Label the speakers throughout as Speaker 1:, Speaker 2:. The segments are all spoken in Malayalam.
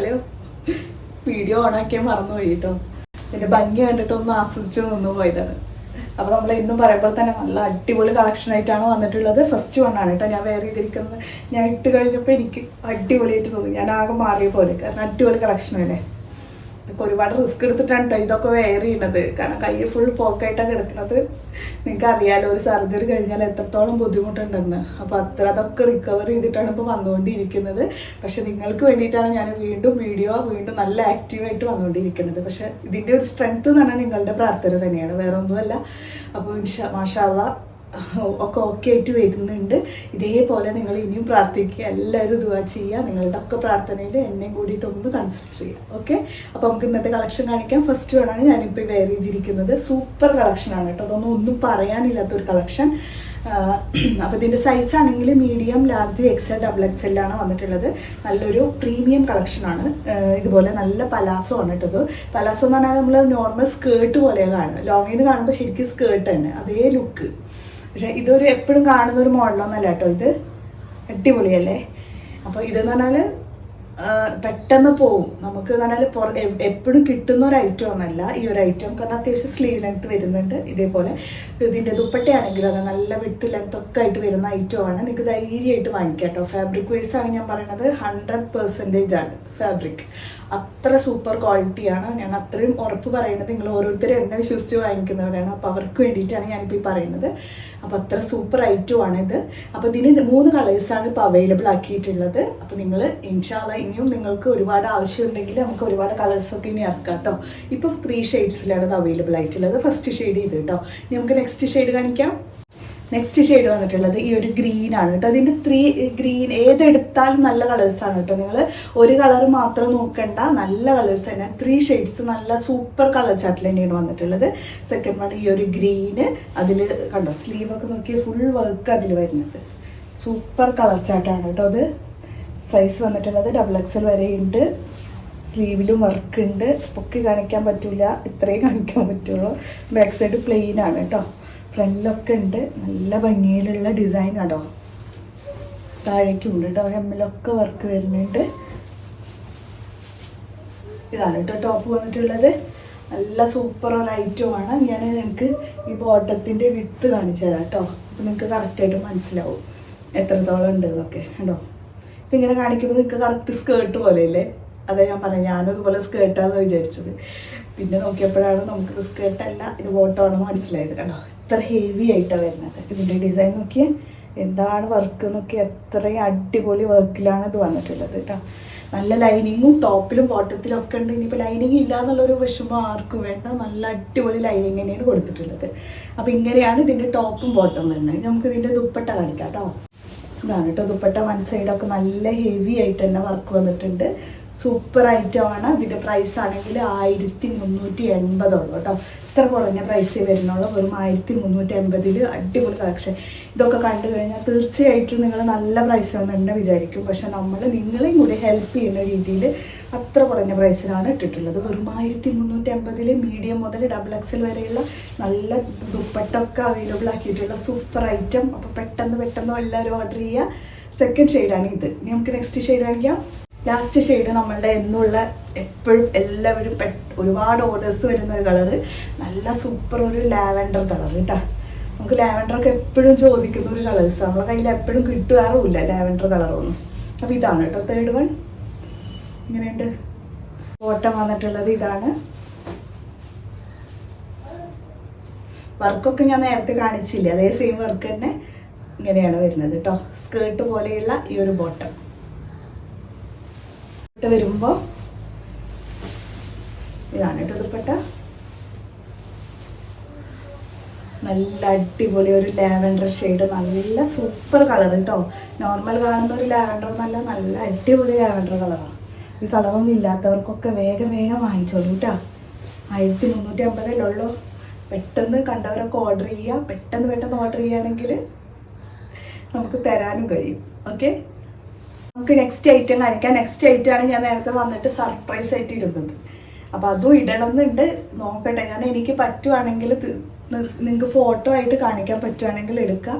Speaker 1: ഹലോ വീഡിയോ ഓണാക്കിയാൽ മറന്നുപോയി കേട്ടോ എന്റെ ഭംഗി കണ്ടിട്ട് ഒന്ന് ആസ്വദിച്ച് നിന്ന് പോയതാണ്. അപ്പോൾ നമ്മൾ ഇന്നും പറയുമ്പോൾ തന്നെ നല്ല അടിപൊളി കളക്ഷൻ ആയിട്ടാണ് വന്നിട്ടുള്ളത്. ഫസ്റ്റ് വൺ ആണ് കേട്ടോ ഞാൻ വേറെ ചെയ്തിരിക്കുന്നത്. ഞാൻ ഇട്ട് കഴിഞ്ഞപ്പോൾ എനിക്ക് അടിപൊളിയായിട്ട് തോന്നി. ഞാൻ ആകെ മാറിയ പോലെ. കാരണം അടിപൊളി കളക്ഷൻ അല്ലേ ഇതൊക്കെ ഒരുപാട് റിസ്ക് എടുത്തിട്ടാണ് കേട്ടോ ഇതൊക്കെ വെയർ ചെയ്യണത്. കാരണം കൈ ഫുൾ പോക്കായിട്ടാണ് കിടക്കുന്നത് നിങ്ങൾക്ക് അറിയാലോ ഒരു സർജറി കഴിഞ്ഞാൽ എത്രത്തോളം ബുദ്ധിമുട്ടുണ്ടെന്ന്. അപ്പോൾ അത്ര അതൊക്കെ റിക്കവർ ചെയ്തിട്ടാണ് ഇപ്പോൾ വന്നുകൊണ്ടിരിക്കുന്നത്. പക്ഷെ നിങ്ങൾക്ക് വേണ്ടിയിട്ടാണ് ഞാൻ വീണ്ടും വീഡിയോ വീണ്ടും നല്ല ആക്റ്റീവായിട്ട് വന്നുകൊണ്ടിരിക്കുന്നത്. പക്ഷെ ഇതിന്റെ ഒരു സ്ട്രെങ്ത് എന്ന് പറഞ്ഞാൽ നിങ്ങളുടെ പ്രാർത്ഥന തന്നെയാണ്. വേറെ ഒന്നുമല്ല അപ്പോൾ മാഷാല്ല ഒക്കെ ഓക്കെ ആയിട്ട് വരുന്നുണ്ട്. ഇതേപോലെ നിങ്ങൾ ഇനിയും പ്രാർത്ഥിക്കുക. എല്ലാവരും ദുവാ ചെയ്യുക. നിങ്ങളുടെ ഒക്കെ പ്രാർത്ഥനയിൽ എന്നെയും കൂടിയിട്ട് ഒന്ന് കൺസിഡർ ചെയ്യുക. ഓക്കെ അപ്പോൾ നമുക്ക് ഇന്നത്തെ കളക്ഷൻ കാണിക്കാം. ഫസ്റ്റ് വേണമാണ് ഞാനിപ്പോൾ വെയർ ചെയ്തിരിക്കുന്നത്. സൂപ്പർ കളക്ഷനാണ് കേട്ടോ. അതൊന്നും ഒന്നും പറയാനില്ലാത്തൊരു കളക്ഷൻ അപ്പോൾ ഇതിന്റെ സൈസ് ആണെങ്കിൽ medium large XL double XL ആണ് വന്നിട്ടുള്ളത്. നല്ലൊരു പ്രീമിയം കളക്ഷനാണ് ഇതുപോലെ നല്ല പലാസോ ആണ് കേട്ടത് പലാസോ എന്ന് പറഞ്ഞാൽ നമ്മൾ നോർമൽ സ്കേർട്ട് പോലെ കാണുന്നത് ലോങ്ങിൽ നിന്ന് കാണുമ്പോൾ ശരിക്കും സ്കേർട്ട് തന്നെ. അതേ ലുക്ക് പക്ഷെ ഇതൊരു എപ്പോഴും കാണുന്ന ഒരു മോഡലൊന്നല്ല കേട്ടോ ഇത്. അടിപൊളിയല്ലേ? അപ്പോൾ ഇതെന്ന് പറഞ്ഞാൽ പെട്ടെന്ന് പോവും. നമുക്ക് പറഞ്ഞാൽ പുറ എപ്പോഴും കിട്ടുന്ന ഒരു ഐറ്റം ഒന്നല്ല. ഈ ഒരു ഐറ്റം കാരണം അത്യാവശ്യം സ്ലീവ് ലെങ്ത് വരുന്നുണ്ട്. ഇതേപോലെ ഇതിന്റെ ദുപ്പട്ടയാണെങ്കിലും അത് നല്ല വിട്ട് ലെങ്ത് ഒക്കെ ആയിട്ട് വരുന്ന ഐറ്റം ആണ്. നിങ്ങൾക്ക് ധൈര്യമായിട്ട് വാങ്ങിക്കാം കേട്ടോ. ഫാബ്രിക് വൈസ് ആണ് ഞാൻ പറയുന്നത് ഹൺഡ്രഡ് പെർസെന്റേജ് ആണ് ഫാബ്രിക് അത്ര സൂപ്പർ ക്വാളിറ്റിയാണ് ഞാൻ അത്രയും ഉറപ്പ് പറയുന്നത് നിങ്ങൾ ഓരോരുത്തരും എന്നെ വിശ്വസിച്ച് വാങ്ങിക്കുന്നവരാണ്. അപ്പോൾ അവർക്ക് വേണ്ടിയിട്ടാണ് ഞാനിപ്പോൾ ഈ പറയുന്നത്. അപ്പോൾ അത്ര സൂപ്പർ ഐറ്റം ഇത്. അപ്പോൾ ഇതിന് മൂന്ന് കളേഴ്സാണ് ഇപ്പോൾ അവൈലബിൾ ആക്കിയിട്ടുള്ളത്. അപ്പോൾ നിങ്ങൾ ഇൻഷാല്ല ഇനിയും നിങ്ങൾക്ക് ഒരുപാട് ആവശ്യമുണ്ടെങ്കിൽ നമുക്ക് ഒരുപാട് കളേഴ്സൊക്കെ ഇനി ഇറക്കാം കേട്ടോ ഇപ്പോൾ ത്രീ ഷെയ്ഡ്സിലാണ് ഇത് അവൈലബിൾ ആയിട്ടുള്ളത്. ഫസ്റ്റ് ഷെയ്ഡ് ചെയ്ത് കേട്ടോ ഇനി നമുക്ക് നെക്സ്റ്റ് ഷെയ്ഡ് കാണിക്കാം. നെക്സ്റ്റ് ഷെയ്ഡ് വന്നിട്ടുള്ളത് ഈ ഒരു ഗ്രീൻ ആണ് കേട്ടോ. അതിന്റെ ത്രീ ഗ്രീൻ ഏതെടുത്താലും നല്ല കളേഴ്സാണ് കേട്ടോ നിങ്ങൾ ഒരു കളർ മാത്രം നോക്കണ്ട നല്ല കളേഴ്സ് തന്നെ. ത്രീ ഷെയ്ഡ്സ് നല്ല സൂപ്പർ കളർ ചാർട്ടിൽ തന്നെയാണ് വന്നിട്ടുള്ളത്. സെക്കൻഡ് വൺ ഈ ഒരു ഗ്രീന് അതിൽ കണ്ടോ സ്ലീവൊക്കെ നോക്കി ഫുൾ വർക്ക് അതിൽ വരുന്നത്. സൂപ്പർ കളർ ചാർട്ടാണ് കേട്ടോ അത്. സൈസ് വന്നിട്ടുള്ളത് ഡബിൾ എക്സൽ വരെയുണ്ട് സ്ലീവിലും വർക്ക് ഉണ്ട്. പൊക്കി കാണിക്കാൻ പറ്റില്ല ഇത്രയും കാണിക്കാൻ പറ്റുള്ളൂ. ബാക്ക് സൈഡ് പ്ലെയിൻ ആണ് കേട്ടോ. ഫ്രണ്ടിലൊക്കെ ഉണ്ട്. നല്ല ഭംഗിയിലുള്ള ഡിസൈൻ കേട്ടോ താഴേക്കും ഉണ്ട് കേട്ടോ ഹെമ്മിലൊക്കെ വർക്ക് വരുന്നുണ്ട്. ഇതാണ് കേട്ടോ ടോപ്പ് വന്നിട്ടുള്ളത്. നല്ല സൂപ്പർ ഒരു ഐറ്റമാണ് ഞാൻ നിങ്ങൾക്ക് ഈ ബോട്ടത്തിന്റെ വിത്ത് കാണിച്ചു തരാം കേട്ടോ അപ്പം നിങ്ങൾക്ക് കറക്റ്റായിട്ട് മനസ്സിലാവും എത്രത്തോളം ഉണ്ട് എന്നൊക്കെ. കേട്ടോ ഇതിങ്ങനെ കാണിക്കുമ്പോൾ നിങ്ങൾക്ക് കറക്റ്റ് സ്കേർട്ട് പോലെയല്ലേ അതെ ഞാൻ പറഞ്ഞു. ഇതുപോലെ സ്കേർട്ടാന്ന് വിചാരിച്ചത്. പിന്നെ നോക്കിയപ്പോഴാണ് നമുക്ക് സ്കേർട്ടല്ല ഇത് ബോട്ടമാണെന്ന് മനസ്സിലായത്. കണ്ടോ? ഇത്ര ഹെവി ആയിട്ടാണ് വരുന്നത്. ഇതിന്റെ ഡിസൈൻ നോക്കിയേ എന്താണ് വർക്ക് നോക്കി എത്രയും അടിപൊളി വർക്കിലാണ് ഇത് വന്നിട്ടുള്ളത് കേട്ടോ. നല്ല ലൈനിങ്ങും ടോപ്പിലും ബോട്ടത്തിലും ഒക്കെ ഉണ്ട്. ഇനിയിപ്പോൾ ലൈനിങ് ഇല്ല എന്നുള്ളൊരു വിഷമം ആർക്കും വേണ്ട. നല്ല അടിപൊളി ലൈനിങ് തന്നെയാണ് കൊടുത്തിട്ടുള്ളത്. അപ്പോൾ ഇങ്ങനെയാണ് ഇതിന്റെ ടോപ്പും ബോട്ടം വരുന്നത്. നമുക്ക് ഇതിന്റെ ദുപ്പട്ട കാണിക്കാം കേട്ടോ. ഇതാണ് കേട്ടോ ദുപ്പട്ട. വൺ സൈഡൊക്കെ നല്ല ഹെവി ആയിട്ട് തന്നെ വർക്ക് വന്നിട്ടുണ്ട്. സൂപ്പർ ഐറ്റം ആണ്. ഇതിന്റെ പ്രൈസ് ആണെങ്കിൽ ആയിരത്തി മുന്നൂറ്റി എൺപതുള്ളൂ കേട്ടോ. ഇത്ര കുറഞ്ഞ പ്രൈസേ വരുന്നുള്ളൂ വെറും ആയിരത്തി മുന്നൂറ്റി അമ്പതിൽ അടിപൊളി കളക്ഷൻ ഇതൊക്കെ കണ്ടു കഴിഞ്ഞാൽ തീർച്ചയായിട്ടും നിങ്ങൾ നല്ല പ്രൈസ് ആണെന്ന് തന്നെ വിചാരിക്കും. പക്ഷെ നമ്മൾ നിങ്ങളെയും കൂടി ഹെൽപ്പ് ചെയ്യുന്ന രീതിയിൽ അത്ര കുറഞ്ഞ പ്രൈസിലാണ് ഇട്ടിട്ടുള്ളത്. വെറും ആയിരത്തി മുന്നൂറ്റി അമ്പതിൽ മീഡിയം മുതൽ ഡബിൾ എക്സൽ വരെയുള്ള നല്ല ദുപ്പട്ടൊക്കെ അവൈലബിൾ ആക്കിയിട്ടുള്ള സൂപ്പർ ഐറ്റം അപ്പോൾ പെട്ടെന്ന് പെട്ടെന്ന് എല്ലാവരും ഓർഡർ ചെയ്യുക. സെക്കൻഡ് ഷെയ്ഡാണ് ഇത്. ഇനി നമുക്ക് നെക്സ്റ്റ് ഷെയ്ഡ് കാണിക്കാം. ലാസ്റ്റ് ഷെയ്ഡ് നമ്മളുടെ എന്നുള്ള എപ്പോഴും എല്ലാവരും പെ ഒരുപാട് ഓർഡേഴ്സ് വരുന്ന ഒരു കളറ് നല്ല സൂപ്പർ ഒരു ലാവൻഡർ കളർ കേട്ടോ നമുക്ക് ലാവൻഡർ ഒക്കെ എപ്പോഴും ചോദിക്കുന്ന ഒരു കളേഴ്സ് നമ്മളെ കയ്യിൽ എപ്പോഴും കിട്ടാറുമില്ല ലാവൻഡർ കളറൊന്നും അപ്പോൾ ഇതാണ് കേട്ടോ തേർഡ് വൺ ഇങ്ങനെയുണ്ട്. ഓട്ടം വന്നിട്ടുള്ളത് ഇതാണ്. വർക്കൊക്കെ ഞാൻ നേരത്തെ കാണിച്ചില്ല? അതേ സെയിം വർക്ക് തന്നെ ഇങ്ങനെയാണ് വരുന്നത് കേട്ടോ സ്കേർട്ട് പോലെയുള്ള ഈ ഒരു ബോട്ടം ഇട്ട് വരുമ്പോൾ ഇതാണ് കേട്ടോ ദുപ്പട്ട. നല്ല അടിപൊളി ഒരു ലാവൻഡർ ഷെയ്ഡ്. നല്ല സൂപ്പർ കളർ കേട്ടോ. നോർമൽ കാണുന്ന ഒരു ലാവൻഡർ നല്ല നല്ല അടിപൊളി ലാവൻഡർ കളറാണ് ഈ കളറൊന്നും ഇല്ലാത്തവർക്കൊക്കെ വേഗം വേഗം വാങ്ങിച്ചോളൂ കേട്ടോ. ആയിരത്തി മുന്നൂറ്റി അമ്പതല്ലേ ഉള്ളൂ. പെട്ടെന്ന് കണ്ടവരൊക്കെ ഓർഡർ ചെയ്യുക പെട്ടെന്ന് പെട്ടെന്ന് ഓർഡർ ചെയ്യുകയാണെങ്കിൽ നമുക്ക് തരാനും കഴിയും. ഓക്കെ നമുക്ക് നെക്സ്റ്റ് ഐറ്റം കാണിക്കാം. നെക്സ്റ്റ് ഐറ്റം ആണ് ഞാൻ നേരത്തെ വന്നിട്ട് സർപ്രൈസ് ആയിട്ട് ഇരുന്നത്. അപ്പോൾ അതും ഇടണമെന്നുണ്ട്. നോക്കട്ടെ. ഞാൻ എനിക്ക് പറ്റുവാണെങ്കിൽ നിങ്ങൾക്ക് ഫോട്ടോ ആയിട്ട് കാണിക്കാൻ പറ്റുവാണെങ്കിൽ എടുക്കുക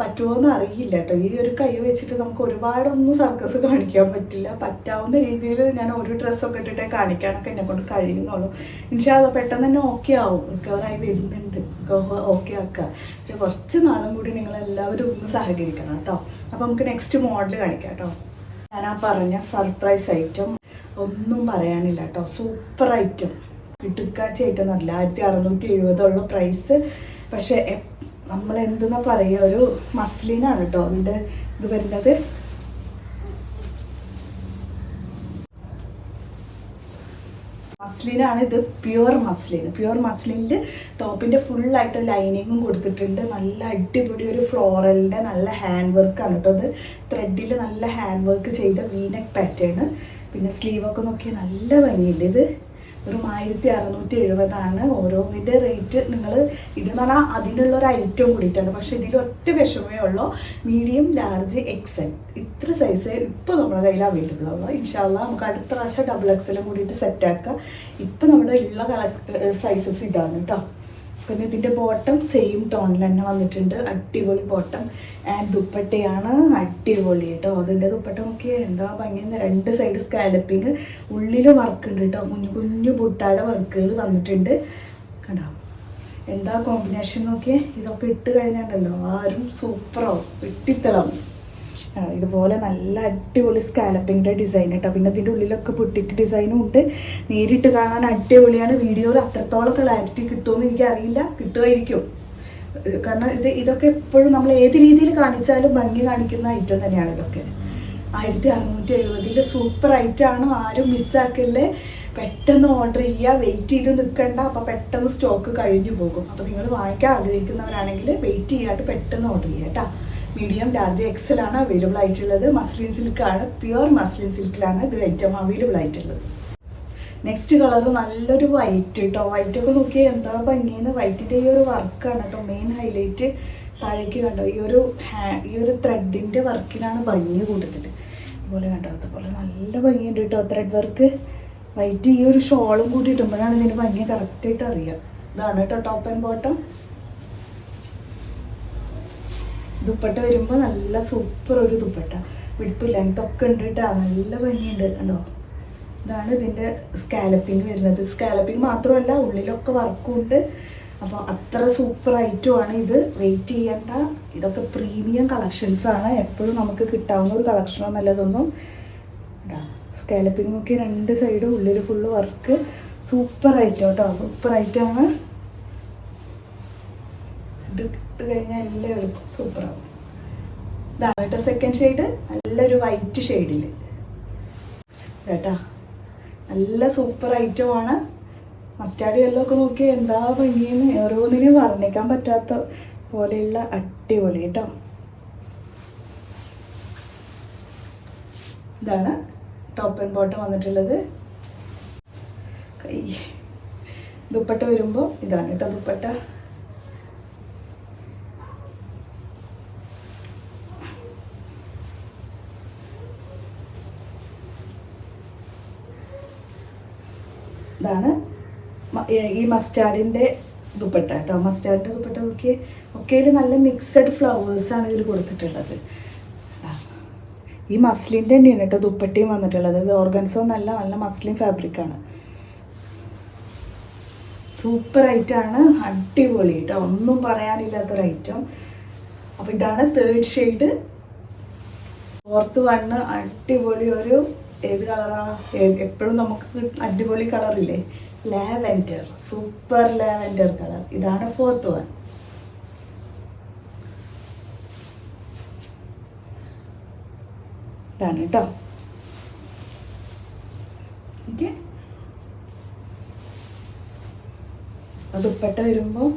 Speaker 1: പറ്റുമോ എന്ന് അറിയില്ല കേട്ടോ. ഈ ഒരു കൈ വെച്ചിട്ട് നമുക്ക് ഒരുപാടൊന്നും സർക്കസ് കാണിക്കാൻ പറ്റില്ല. പറ്റാവുന്ന രീതിയിൽ ഞാൻ ഒരു ഡ്രസ്സൊക്കെ ഇട്ടിട്ടേ കാണിക്കാനൊക്കെ എന്നെ കൊണ്ട് കഴിയുന്നുള്ളൂ. പക്ഷേ അത് പെട്ടെന്ന് തന്നെ ഓക്കെ ആവും. റിക്കവറായി വരുന്നുണ്ട്. ഓക്കെ ആക്കുക പക്ഷെ കുറച്ച് നാളും കൂടി നിങ്ങൾ എല്ലാവരും ഒന്ന് സഹകരിക്കണം കേട്ടോ. അപ്പോൾ നമുക്ക് നെക്സ്റ്റ് മോഡൽ കാണിക്കാം കേട്ടോ. ഞാൻ ആ പറഞ്ഞ സർപ്രൈസ് ഐറ്റം ഒന്നും പറയാനില്ല കേട്ടോ. സൂപ്പർ ഐറ്റം കിട്ടുക്കാച്ച ഐറ്റം എന്നല്ല. ആയിരത്തി അറുന്നൂറ്റി എഴുപതുള്ള പ്രൈസ് പക്ഷെ നമ്മൾ എന്തെന്നാ പറയുക. ഒരു മസ്ലിനാണ് കേട്ടോ അതിന്റെ ഇത് വരുന്നത്. മസ്ലിനാണ് ഇത്. Pure muslin. പ്യുവർ മസ്ലിനിൽ ടോപ്പിന്റെ ഫുള്ളായിട്ട് ലൈനിങ്ങും കൊടുത്തിട്ടുണ്ട്. നല്ല അടിപൊളി ഒരു ഫ്ലോറലിന്റെ നല്ല ഹാൻഡ് വർക്കാണ് കേട്ടോ അത് ത്രെഡിൽ നല്ല ഹാൻഡ് വർക്ക് ചെയ്ത വീനക് പാറ്റേൺ പിന്നെ സ്ലീവൊക്കെ നോക്കിയാൽ നല്ല ഭംഗിയില്ല ഇത്. വെറും ആയിരത്തി അറുന്നൂറ്റി എഴുപതാണ്. ഓരോന്നിന്റെ റേറ്റ് നിങ്ങൾ ഇതെന്ന് പറഞ്ഞാൽ അതിനുള്ള ഒരു ഐറ്റം കൂടിയിട്ടാണ്. പക്ഷെ ഇതിൽ ഒറ്റ വിഷമേ ഉള്ളൂ. മീഡിയം ലാർജ് എക്സൽ ഇത്ര സൈസ് ഇപ്പോൾ നമ്മുടെ കയ്യിൽ അവൈലബിൾ ആവുക ഇൻഷാല്ല നമുക്ക് അടുത്ത പ്രാവശ്യം ഡബിൾ എക്സലും കൂടിയിട്ട് സെറ്റാക്കുക ഇപ്പം നമ്മുടെ ഉള്ള സൈസസ് ഇതാണ് കേട്ടോ പിന്നെ ഇതിന്റെ ബോട്ടം സെയിം ടോണിൽ തന്നെ വന്നിട്ടുണ്ട്. അടിപൊളി ബോട്ടം ദുപ്പട്ടയാണ് അടിപൊളി കേട്ടോ. അതിന്റെ ദുപ്പട്ട നോക്കിയേ എന്താ ഭംഗി രണ്ട് സൈഡ് സ്കാലപ്പിങ് ഉള്ളിൽ വർക്ക് ഉണ്ട് കേട്ടോ. കുഞ്ഞു കുഞ്ഞു ബുട്ടാടെ വർക്കുകൾ വന്നിട്ടുണ്ട്. കണ്ടോ? എന്താ കോമ്പിനേഷൻ നോക്കിയേ? ഇതൊക്കെ ഇട്ട് കഴിഞ്ഞാണ്ടല്ലോ ആരും സൂപ്പറോ വെട്ടിത്തിളങ്ങും ഇതുപോലെ നല്ല അടിപൊളി സ്കാലപ്പിന്റെ ഡിസൈൻ കേട്ടോ. പിന്നെ ഇതിന്റെ ഉള്ളിലൊക്കെ പൊട്ടിക്ക് ഡിസൈനും ഉണ്ട്. നേരിട്ട് കാണാൻ അടിപൊളിയാണ് വീഡിയോയിൽ അത്രത്തോളം ക്ലാരിറ്റി കിട്ടുമെന്ന് എനിക്കറിയില്ല. കിട്ടുമായിരിക്കും കാരണം ഇത് ഇതൊക്കെ എപ്പോഴും നമ്മൾ ഏത് രീതിയിൽ കാണിച്ചാലും ഭംഗി കാണിക്കുന്ന ഐറ്റം തന്നെയാണ് ഇതൊക്കെ. ആയിരത്തി അറുന്നൂറ്റി എഴുപതിൽ സൂപ്പർ ഐറ്റമാണ് ആരും മിസ്സാക്കല്ലേ പെട്ടെന്ന് ഓർഡർ ചെയ്യുക വെയിറ്റ് ചെയ്ത് നിൽക്കണ്ട അപ്പോൾ പെട്ടെന്ന് സ്റ്റോക്ക് കഴിഞ്ഞു പോകും. അപ്പോൾ നിങ്ങൾ വാങ്ങിക്കാൻ ആഗ്രഹിക്കുന്നവരാണെങ്കിൽ വെയിറ്റ് ചെയ്യാണ്ട് പെട്ടെന്ന് ഓർഡർ ചെയ്യുക കേട്ടോ മീഡിയം ലാർജ് എക്സൽ ആണ് അവൈലബിൾ ആയിട്ടുള്ളത്. മസ്ലിൻ സിൽക്കാണ് പ്യുവർ മസ്ലിൻ സിൽക്കിലാണ് ഇത് ഐറ്റം അവൈലബിൾ ആയിട്ടുള്ളത്. നെക്സ്റ്റ് കളർ നല്ലൊരു വൈറ്റ് കേട്ടോ വൈറ്റ് ഒക്കെ നോക്കിയാൽ എന്താ ഭംഗിയെന്ന്. വൈറ്റിന്റെ ഈ ഒരു വർക്കാണ് കേട്ടോ മെയിൻ ഹൈലൈറ്റ് താഴേക്ക് കണ്ടോ? ഈ ഒരു ഈ ഒരു ത്രെഡിന്റെ വർക്കിനാണ് ഭംഗി കൂടുതൽ അതുപോലെ കണ്ടോ? അതുപോലെ നല്ല ഭംഗിയുണ്ട് കേട്ടോ ത്രെഡ് വർക്ക് വൈറ്റ് ഈ ഒരു ഷോളും കൂടി ഇടുമ്പോഴാണ് ഇതിന് ഭംഗി കറക്റ്റായിട്ട് അറിയാം. ഇതാണ് കേട്ടോ ടോപ്പ് ആൻഡ് ബോട്ടം ദുപ്പട്ട വരുമ്പോൾ നല്ല സൂപ്പർ ഒരു ദുപ്പട്ട. വിടുത്തു ലെങ്ത് ഒക്കെ ഉണ്ട് കേട്ടോ നല്ല ഭംഗിയുണ്ട് കണ്ടോ? ഇതാണ് ഇതിന്റെ സ്കാലപ്പിങ് വരുന്നത്. സ്കാലപ്പിങ് മാത്രമല്ല ഉള്ളിലൊക്കെ വർക്കും ഉണ്ട് അപ്പോൾ അത്ര സൂപ്പർ ഐറ്റമാണ് ഇത്. വെയിറ്റ് ചെയ്യേണ്ട. ഇതൊക്കെ പ്രീമിയം കളക്ഷൻസ് ആണ്. എപ്പോഴും നമുക്ക് കിട്ടാവുന്ന ഒരു കളക്ഷനോ നല്ലതൊന്നും സ്കാലപ്പിംഗ് നോക്കി രണ്ട് സൈഡും ഉള്ളിൽ ഫുള്ള് വർക്ക് സൂപ്പർ ഐറ്റം കേട്ടോ. സൂപ്പർ ഐറ്റമാണ് ഇത് ഇട്ട് കഴിഞ്ഞാൽ എല്ലാവർക്കും സൂപ്പറാവും ഇതാണ് കേട്ടോ സെക്കൻഡ് ഷെയ്ഡ് നല്ലൊരു വൈറ്റ് ഷെയ്ഡിൽ കേട്ടാ? നല്ല സൂപ്പർ ഐറ്റമാണ്. മസ്റ്റാർഡ് യെല്ലോ ഒക്കെ നോക്കിയാൽ എന്താ ഭംഗിയെന്ന് ഓരോന്നിനും വർണിക്കാൻ പറ്റാത്ത പോലെയുള്ള അടിപൊളി കേട്ടോ ഇതാണ് ടോപ്പ് ആൻഡ് ബോട്ടം വന്നിട്ടുള്ളത്. കൈ. ദുപ്പട്ട വരുമ്പോൾ ഇതാണ് കേട്ടോ ദുപ്പട്ട. ഇതാണ്. ഈ മസ്റ്റാർഡിന്റെ ദുപ്പട്ട കേട്ടോ. മസ്റ്റാർഡിന്റെ ദുപ്പട്ട നോക്കിയേ. ഒക്കെയിൽ നല്ല മിക്സഡ് ഫ്ലവേഴ്സാണ് ഇതിൽ കൊടുത്തിട്ടുള്ളത്. ഈ മസ്ലിന്റെ തന്നെയാണ് കേട്ടോ ദുപ്പട്ടയും വന്നിട്ടുള്ളത്. ഇത് ഓർഗൻസോ നല്ല നല്ല മസ്ലിൻ ഫാബ്രിക്കാണ് സൂപ്പർ ഐറ്റാണ് അടിപൊളി കേട്ടോ. ഒന്നും പറയാനില്ലാത്തൊരു ഐറ്റം അപ്പോൾ ഇതാണ് തേർഡ് ഷെയ്ഡ് ഫോർത്ത് വണ്ണ് അടിപൊളി ഒരു ഏത് കളറാ എപ്പോഴും നമുക്ക് അടിപൊളി കളറില്ലേ ലാവെൻഡർ സൂപ്പർ ലാവെൻഡർ കളർ ഇതാണ് ഫോർത്ത് വൺ ഇതാണ് കേട്ടോ ഓക്കെ ദുപ്പട്ട വരുമ്പോൾ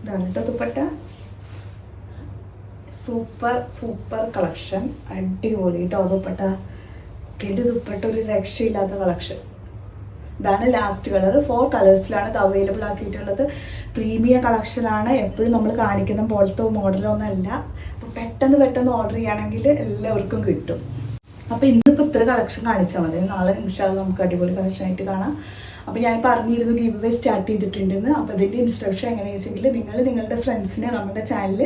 Speaker 1: ഇതാണ് കേട്ടോ ദുപ്പട്ട സൂപ്പർ സൂപ്പർ കളക്ഷൻ അടിപൊളി കേട്ടോ ദുപ്പട്ട എന്റെ ദുപ്പട്ട ഒരു രക്ഷയില്ലാത്ത കളക്ഷൻ ഇതാണ് ലാസ്റ്റ് കളർ ഫോർ കളേഴ്സിലാണ് ഇത് അവൈലബിൾ ആക്കിയിട്ടുള്ളത്. പ്രീമിയം കളക്ഷനാണ് എപ്പോഴും നമ്മൾ കാണിക്കുന്ന പോലത്തെ മോഡലൊന്നും അല്ല. അപ്പോൾ പെട്ടെന്ന് പെട്ടെന്ന് ഓർഡർ ചെയ്യുകയാണെങ്കിൽ എല്ലാവർക്കും കിട്ടും. അപ്പോൾ ഇന്നിപ്പോൾ ഇത്ര കളക്ഷൻ കാണിച്ചാൽ മതി. നാളെ നിമിഷം നമുക്ക് അടിപൊളി കളക്ഷൻ ആയിട്ട് കാണാം. അപ്പോൾ ഞാൻ പറഞ്ഞിരുന്നു ഗിവ് അവേ സ്റ്റാർട്ട് ചെയ്തിട്ടുണ്ടെന്ന്. അപ്പോൾ അതിന്റെ ഇൻസ്ട്രക്ഷൻ എങ്ങനെയാണെന്ന് വെച്ചെങ്കിൽ നിങ്ങൾ നിങ്ങളുടെ ഫ്രണ്ട്സിനെ നമ്മുടെ ചാനൽ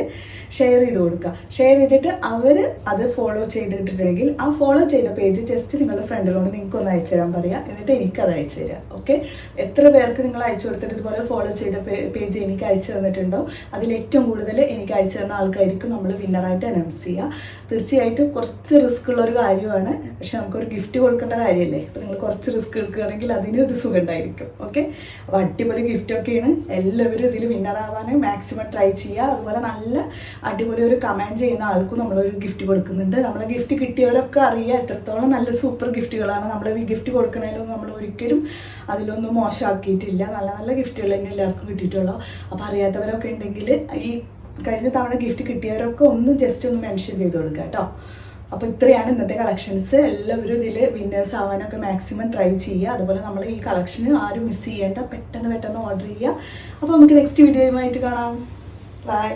Speaker 1: ഷെയർ ചെയ്ത് കൊടുക്കുക. ഷെയർ ചെയ്തിട്ട് അവർ അത് ഫോളോ ചെയ്തിട്ടുണ്ടെങ്കിൽ ആ ഫോളോ ചെയ്ത പേജ് ജസ്റ്റ് നിങ്ങളുടെ ഫ്രണ്ടിലോട് നിങ്ങൾക്ക് ഒന്ന് അയച്ചു തരാൻ പറയുക എന്നിട്ട് എനിക്കത് അയച്ചു തരിക ഓക്കെ എത്ര പേർക്ക് നിങ്ങൾ അയച്ചു കൊടുത്തിട്ട് ഇതുപോലെ ഫോളോ ചെയ്ത പേജ് എനിക്ക് അയച്ചു തന്നിട്ടുണ്ടോ? അതിൽ ഏറ്റവും കൂടുതൽ എനിക്ക് അയച്ചു തന്ന ആൾക്കായിരിക്കും നമ്മൾ വിന്നറായിട്ട് അനൗൺസ് ചെയ്യുക തീർച്ചയായിട്ടും കുറച്ച് റിസ്ക് ഉള്ള ഒരു കാര്യമാണ്. പക്ഷെ നമുക്കൊരു ഗിഫ്റ്റ് കൊടുക്കേണ്ട കാര്യമല്ലേ അപ്പോൾ നിങ്ങൾ കുറച്ച് റിസ്ക് എടുക്കുകയാണെങ്കിൽ അതിന് ഒരു സുഖം ഉണ്ടായിരിക്കും ഓക്കെ അപ്പോൾ അടിപൊളി ഗിഫ്റ്റൊക്കെയാണ് എല്ലാവരും ഇതിൽ വിന്നറാവാൻ മാക്സിമം ട്രൈ ചെയ്യുക. അതുപോലെ നല്ല അടിപൊളി ഒരു കമാൻഡ് ചെയ്യുന്ന ആൾക്കും നമ്മളൊരു ഗിഫ്റ്റ് കൊടുക്കുന്നുണ്ട്. നമ്മളെ ഗിഫ്റ്റ് കിട്ടിയവരൊക്കെ അറിയുക എത്രത്തോളം നല്ല സൂപ്പർ ഗിഫ്റ്റുകളാണ് നമ്മൾ ഗിഫ്റ്റ് കൊടുക്കണേലും നമ്മൾ ഒരിക്കലും അതിലൊന്നും മോശമാക്കിയിട്ടില്ല. നല്ല നല്ല ഗിഫ്റ്റുകൾ തന്നെ എല്ലാവർക്കും കിട്ടിയിട്ടുള്ളൂ. അപ്പോൾ അറിയാത്തവരൊക്കെ ഉണ്ടെങ്കിൽ ഈ കഴിഞ്ഞ തവണ ഗിഫ്റ്റ് കിട്ടിയവരൊക്കെ ഒന്ന് ജസ്റ്റ് ഒന്ന് മെൻഷൻ ചെയ്ത് കൊടുക്കുക കേട്ടോ. അപ്പോൾ ഇത്രയാണ് ഇന്നത്തെ കളക്ഷൻസ് എല്ലാവരും ഇതിൽ വിന്നേഴ്സ് ആവാനൊക്കെ മാക്സിമം ട്രൈ ചെയ്യുക. അതുപോലെ നമ്മൾ ഈ കളക്ഷന് ആരും മിസ് ചെയ്യേണ്ട പെട്ടെന്ന് പെട്ടെന്ന് ഓർഡർ ചെയ്യുക. അപ്പോൾ നമുക്ക് നെക്സ്റ്റ് വീഡിയോയുമായിട്ട് കാണാം. ബൈ